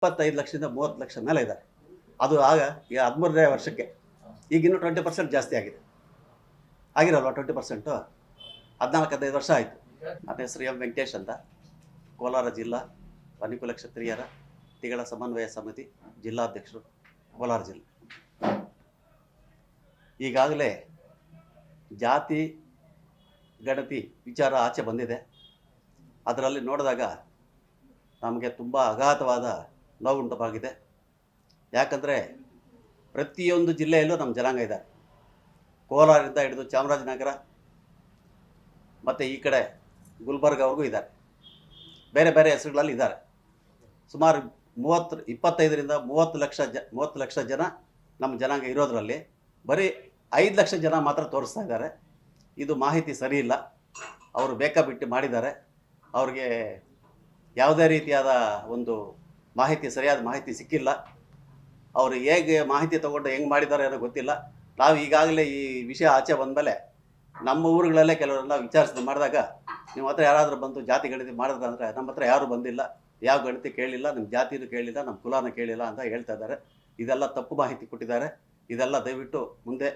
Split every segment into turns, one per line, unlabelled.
ಇಪ್ಪತ್ತೈದು ಲಕ್ಷದಿಂದ ಮೂವತ್ತು ಲಕ್ಷ ಮೇಲೆ ಇದ್ದಾರೆ. ಅದು ಆಗ ಈಗ ಹದಿಮೂರನೇ ವರ್ಷಕ್ಕೆ ಈಗ ಇನ್ನೂ ಟ್ವೆಂಟಿ ಪರ್ಸೆಂಟ್ ಜಾಸ್ತಿ ಆಗಿದೆ. ಆಗಿರಲ್ವ ಟ್ವೆಂಟಿ ಪರ್ಸೆಂಟು ಹದಿನಾಲ್ಕು, ಹದಿನೈದು ವರ್ಷ ಆಯಿತು. ನನ್ನ ಹೆಸರು ಎಂ ವೆಂಕಟೇಶ್ ಅಂತ. ಕೋಲಾರ ಜಿಲ್ಲಾ ವನಿಕುಲ ಕ್ಷತ್ರಿಯರ ತಿಗಳ ಸಮನ್ವಯ ಸಮಿತಿ ಜಿಲ್ಲಾಧ್ಯಕ್ಷರು ಕೋಲಾರ ಜಿಲ್ಲೆ. ಈಗಾಗಲೇ ಜಾತಿ, ಗಣತಿ ವಿಚಾರ ಆಚೆ ಬಂದಿದೆ. ಅದರಲ್ಲಿ ನೋಡಿದಾಗ ನಮಗೆ ತುಂಬ ಅಗಾಧವಾದ ನೋವುಂಟುವಾಗಿದೆ ಯಾಕಂದರೆ ಪ್ರತಿಯೊಂದು ಜಿಲ್ಲೆಯಲ್ಲೂ ನಮ್ಮ ಜನಾಂಗ ಇದ್ದಾರೆ. ಕೋಲಾರದಿಂದ ಹಿಡಿದು ಚಾಮರಾಜನಗರ, ಮತ್ತು ಈ ಕಡೆ ಗುಲ್ಬರ್ಗವ್ರಿಗೂ ಇದ್ದಾರೆ. ಬೇರೆ ಬೇರೆ ಹೆಸರುಗಳಲ್ಲಿ ಇದ್ದಾರೆ. ಸುಮಾರು ಮೂವತ್ತು, ಇಪ್ಪತ್ತೈದರಿಂದ ಮೂವತ್ತು ಲಕ್ಷ ಜ, ಮೂವತ್ತು ಲಕ್ಷ ಜನ ನಮ್ಮ ಜನಾಂಗ ಇರೋದರಲ್ಲಿ ಬರೀ ಐದು ಲಕ್ಷ ಜನ ಮಾತ್ರ ತೋರಿಸ್ತಾ ಇದ್ದಾರೆ. ಇದು ಮಾಹಿತಿ ಸರಿ ಇಲ್ಲ. ಅವರು ಬೇಕಾಬಿಟ್ಟು ಮಾಡಿದ್ದಾರೆ. ಅವ್ರಿಗೆ ಯಾವುದೇ ರೀತಿಯಾದ ಒಂದು ಮಾಹಿತಿ ಸರಿಯಾದ ಮಾಹಿತಿ ಸಿಕ್ಕಿಲ್ಲ. ಅವರು ಹೇಗೆ ಮಾಹಿತಿ ತೊಗೊಂಡು ಹೆಂಗೆ ಮಾಡಿದ್ದಾರೆ ಅನ್ನೋ ಗೊತ್ತಿಲ್ಲ. ನಾವು ಈಗಾಗಲೇ ಈ ವಿಷಯ ಆಚೆ ಬಂದಮೇಲೆ ನಮ್ಮ ಊರುಗಳಲ್ಲೇ ಕೆಲವರೆಲ್ಲ ವಿಚಾರಿಸಿದ ಮಾಡಿದಾಗ ನಿಮ್ಮ ಹತ್ರ ಯಾರಾದರೂ ಬಂದು ಜಾತಿ ಗಣಿತ ಮಾಡಿದ್ರೆ ಅಂದರೆ ನಮ್ಮ ಹತ್ರ ಯಾರೂ ಬಂದಿಲ್ಲ. ಯಾವ ಗಣತಿ ಕೇಳಿಲ್ಲ ನಮ್ಮ ಜಾತಿನೂ ಕೇಳಿಲ್ಲ ನಮ್ಮ ಕುಲಾನ ಕೇಳಿಲ್ಲ ಅಂತ ಹೇಳ್ತಾ ಇದ್ದಾರೆ. ಇದೆಲ್ಲ ತಪ್ಪು ಮಾಹಿತಿ ಕೊಟ್ಟಿದ್ದಾರೆ. ಇದೆಲ್ಲ ದಯವಿಟ್ಟು ಮುಂದೆ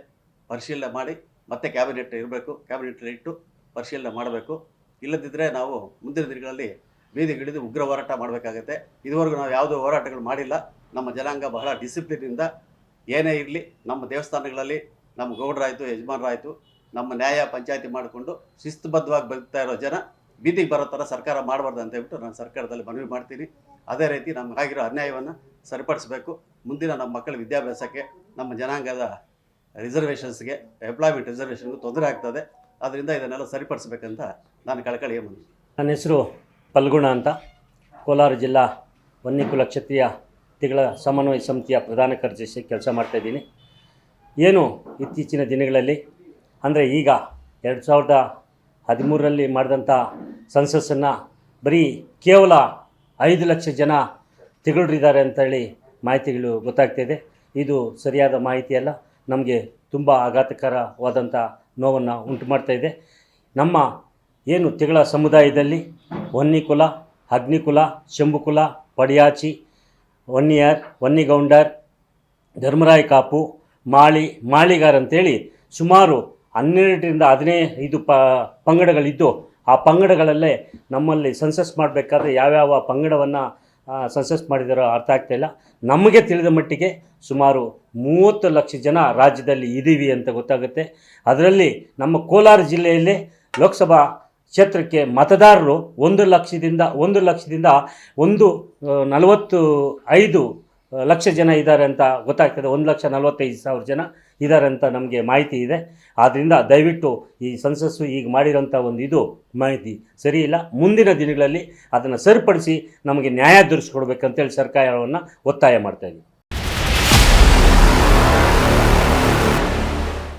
ಪರಿಶೀಲನೆ ಮಾಡಿ, ಮತ್ತೆ ಕ್ಯಾಬಿನೆಟ್ ಇರಬೇಕು. ಕ್ಯಾಬಿನೆಟ್ ಇಟ್ಟು ಪರಿಶೀಲನೆ ಮಾಡಬೇಕು. ಇಲ್ಲದಿದ್ದರೆ ನಾವು ಮುಂದಿನ ದಿನಗಳಲ್ಲಿ ಬೀದಿಗಿಳಿದು ಉಗ್ರ ಹೋರಾಟ ಮಾಡಬೇಕಾಗತ್ತೆ. ಇದುವರೆಗೂ ನಾವು ಯಾವುದೇ ಹೋರಾಟಗಳು ಮಾಡಿಲ್ಲ. ನಮ್ಮ ಜನಾಂಗ ಬಹಳ ಡಿಸಿಪ್ಲಿನಿಂದ ಏನೇ ಇರಲಿ, ನಮ್ಮ ದೇವಸ್ಥಾನಗಳಲ್ಲಿ ನಮ್ಮ ಗೌಡರಾಯಿತು, ಯಜಮಾನರಾಯಿತು, ನಮ್ಮ ನ್ಯಾಯ ಪಂಚಾಯತಿ ಮಾಡಿಕೊಂಡು ಶಿಸ್ತುಬದ್ಧವಾಗಿ ಬದುಕ್ತಾ ಇರೋ ಜನ ಬೀದಿಗೆ ಬರೋ ಥರ ಸರ್ಕಾರ ಮಾಡಬಾರ್ದು ಅಂತ ಹೇಳ್ಬಿಟ್ಟು ನಾನು ಸರ್ಕಾರದಲ್ಲಿ ಮನವಿ ಮಾಡ್ತೀನಿ. ಅದೇ ರೀತಿ ನಮಗಾಗಿರೋ ಅನ್ಯಾಯವನ್ನು ಸರಿಪಡಿಸಬೇಕು. ಮುಂದಿನ ನಮ್ಮ ಮಕ್ಕಳ ವಿದ್ಯಾಭ್ಯಾಸಕ್ಕೆ, ನಮ್ಮ ಜನಾಂಗದ ರಿಸರ್ವೇಷನ್ಸ್ಗೆ ಎಂಪ್ಲಾಯ್ಮೆಂಟ್ ರಿಸರ್ವೇಷನ್ಗೂ ತೊಂದರೆ ಆಗ್ತದೆ. ಅದರಿಂದ ಇದನ್ನೆಲ್ಲ ಸರಿಪಡಿಸ್ಬೇಕಂತ ನಾನು ಕಳಕಳಿಯ ಮನವಿ
ನನ್ನ ಹೆಸರು ಪಲ್ಗುಣ ಅಂತ ಕೋಲಾರ ಜಿಲ್ಲಾ ವನ್ಯಕುಲ ಕ್ಷತ್ರಿಯ ತಿಗಳ ಸಮನ್ವಯ ಸಮಿತಿಯ ಪ್ರಧಾನ ಕಾರ್ಯದರ್ಶಿ ಕೆಲಸ ಮಾಡ್ತಾಯಿದ್ದೀನಿ ಏನು ಇತ್ತೀಚಿನ ದಿನಗಳಲ್ಲಿ, ಅಂದರೆ ಈಗ ಎರಡು ಸಾವಿರದ ಹದಿಮೂರರಲ್ಲಿ ಮಾಡಿದಂಥ ಸೆನ್ಸಸ್ಸನ್ನು ಬರೀ ಕೇವಲ ಐದು ಲಕ್ಷ ಜನ ತಿಗಳರಿದ್ದಾರೆ ಅಂತೇಳಿ ಮಾಹಿತಿಗಳು ಗೊತ್ತಾಗ್ತಿದೆ ಇದು. ಸರಿಯಾದ ಮಾಹಿತಿಯಲ್ಲ ನಮಗೆ ತುಂಬ ಆಘಾತಕರವಾದಂಥ ನೋವನ್ನು ಉಂಟು ಮಾಡ್ತಾಯಿದೆ ನಮ್ಮ ಏನು ತಿಗಳ ಸಮುದಾಯದಲ್ಲಿ ಹೊನ್ನಿಕುಲ ಅಗ್ನಿಕುಲ, ಶಂಭುಕುಲ, ಪಡಿಯಾಚಿ ಒನ್ನಿಯರ್ ಒನ್ನಿಗೌಂಡರ್ ಧರ್ಮರಾಯ ಕಾಪು, ಮಾಳಿ, ಮಾಳಿಗಾರ್ ಅಂತೇಳಿ ಸುಮಾರು ಹನ್ನೆರಡರಿಂದ ಹದಿನೈದು ಪ, ಪಂಗಡಗಳಿದ್ದು, ಆ ಪಂಗಡಗಳಲ್ಲೇ ನಮ್ಮಲ್ಲಿ ಸೆನ್ಸಸ್ ಮಾಡಬೇಕಾದ್ರೆ ಯಾವ್ಯಾವ ಪಂಗಡವನ್ನು ಸೆನ್ಸಸ್ ಮಾಡಿದಾರೋ ಅರ್ಥ ಆಗ್ತಾಯಿಲ್ಲ ನಮಗೆ ತಿಳಿದ ಮಟ್ಟಿಗೆ ಸುಮಾರು ಮೂವತ್ತು ಲಕ್ಷ ಜನ ರಾಜ್ಯದಲ್ಲಿ ಇದ್ದೀವಿ ಅಂತ ಗೊತ್ತಾಗುತ್ತೆ. ಅದರಲ್ಲಿ ನಮ್ಮ ಕೋಲಾರ ಜಿಲ್ಲೆಯಲ್ಲಿ ಲೋಕಸಭಾ ಕ್ಷೇತ್ರಕ್ಕೆ ಮತದಾರರು ಒಂದು ಲಕ್ಷದಿಂದ ಒಂದು ಲಕ್ಷದಿಂದ ಒಂದು ನಲವತ್ತು ಐದು ಲಕ್ಷ ಜನ ಇದ್ದಾರೆ ಅಂತ ಗೊತ್ತಾಗ್ತದೆ. ಒಂದು ಲಕ್ಷ ನಲವತ್ತೈದು ಸಾವಿರ ಜನ ಇದ್ದಾರೆ ಅಂತ ನಮಗೆ ಮಾಹಿತಿ ಇದೆ. ಆದ್ದರಿಂದ ದಯವಿಟ್ಟು ಈ ಸಂಸಸ್ಸು ಈಗ ಮಾಡಿರೋಂಥ ಒಂದು ಇದು ಮಾಹಿತಿ ಸರಿ ಇಲ್ಲ. ಮುಂದಿನ ದಿನಗಳಲ್ಲಿ ಅದನ್ನು ಸರಿಪಡಿಸಿ ನಮಗೆ ನ್ಯಾಯ ದೊರಕಿಸ್ಕೊಡ್ಬೇಕಂತೇಳಿ ಸರ್ಕಾರವನ್ನು ಒತ್ತಾಯ ಮಾಡ್ತಾಯಿದ್ದೀವಿ